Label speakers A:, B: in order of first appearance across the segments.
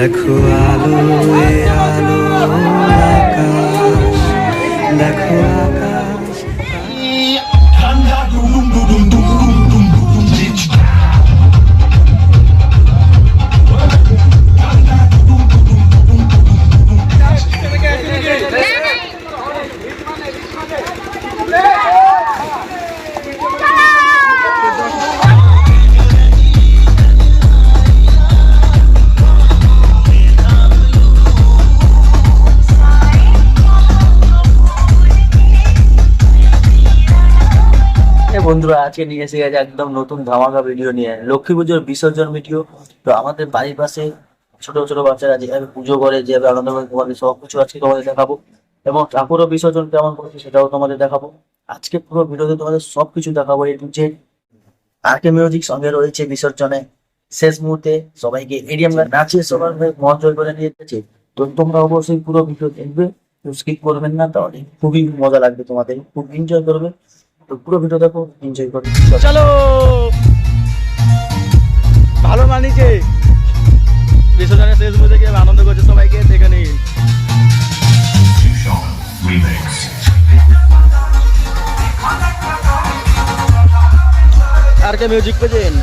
A: দেখো আলো।
B: বন্ধুরা, আজকে নিয়ে এসে গেছে একদম নতুন ধামাকা ভিডিও নিয়ে। লক্ষ্মী পুজোর বিসর্জন ভিডিও তো আমাদের বাড়ির পাশে ছোট ছোট বাচ্চারা যেভাবে পুজো করে, যেভাবে আনন্দ করে তোমাদের সব কিছু আজকে তোমাদের দেখাবো। এবং ঠাকুরও বিসর্জন কেমন করেছে সেটাও তোমাদের দেখাবো। আজকে পুরো ভিডিওতে তোমাদের সব কিছু দেখাবো এই যে আরকে মিউজিক সঙ্গে রয়েছে বিসর্জনে। শেষ মুহূর্তে সবাইকে এডিএম নাচিয়ে সবার মন জয় করে নিয়ে যাচ্ছে তো তোমরা অবশ্যই পুরো ভিডিও দেখবে। স্কিপ করবেন না, তাহলে খুবই মজা লাগবে তোমাদের। খুব এনজয় করবে। তো পুরো ভিডিও দেখো এনজয় করো।
C: চলো। ভালো মানিছে বিসর্জনের শেষ মুহূর্তে কি আনন্দ করছে সবাইকে, দেখে আর কে মিউজিক পেয়েছেন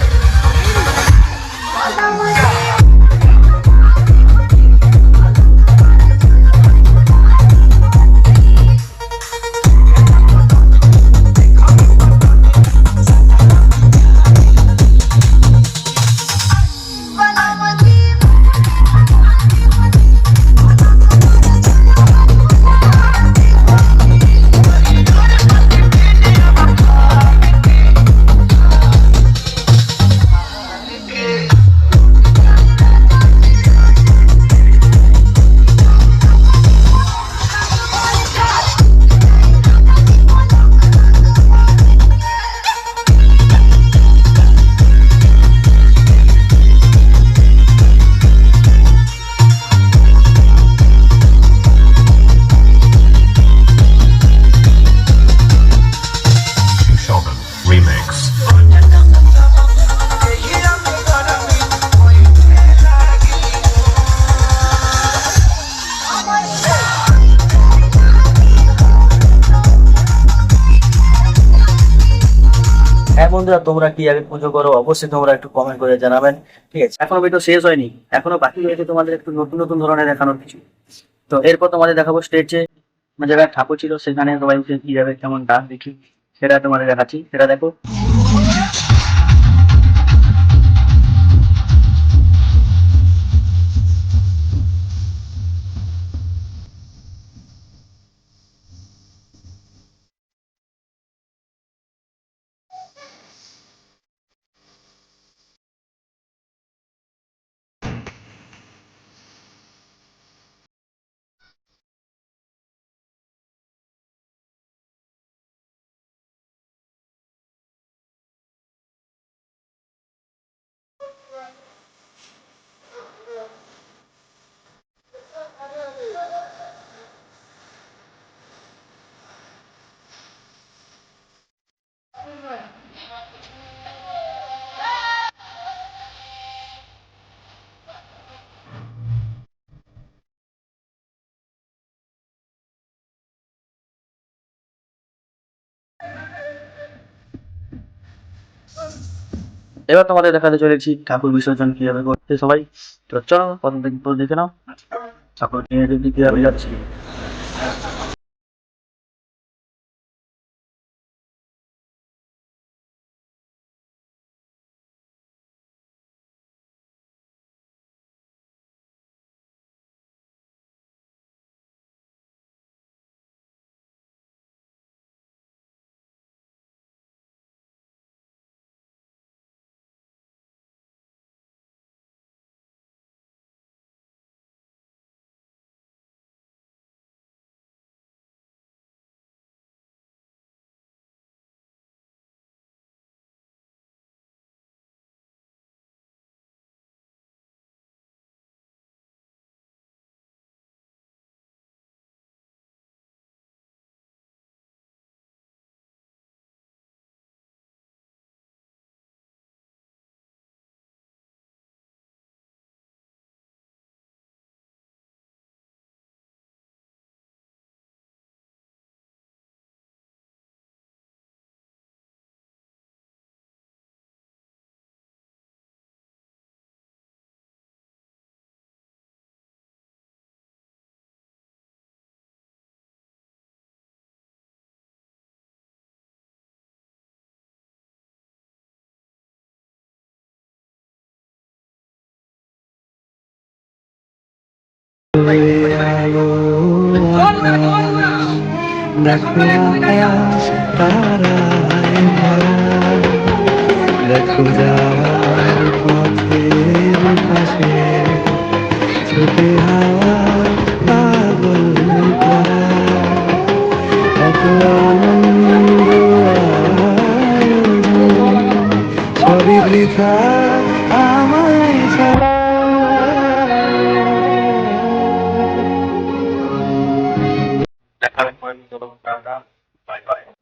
B: বন্ধুরা, তোমরা কি আগে পুজো করো, অবশ্যই তোমরা একটু কমেন্ট করে জানাবেন, ঠিক আছে? এখনও ভিডিও শেষ হয়নি, এখনও বাকি রয়েছে তোমাদের একটু নতুন নতুন ধরনের দেখানোর কিছু। তো এরপর তোমাদের দেখাবো স্টেজে জায়গায় ঠাকুর ছিল, সেখানে সবাই উঠে কি যাবে, কেমন ডান্স দেখি, সেটা তোমাদের দেখাচ্ছি। সেটা দেখো। এবার তোমাদের দেখাতে চলেছি ঠাকুর বিসর্জন কীভাবে করছে সবাই। তো চলো প্রথম দেখে নাও। ঠাকুর নিয়ে কীভাবে যাচ্ছি।
A: ছুটে হাওয়া পাগল করা এত আনন্দ সবই বৃথা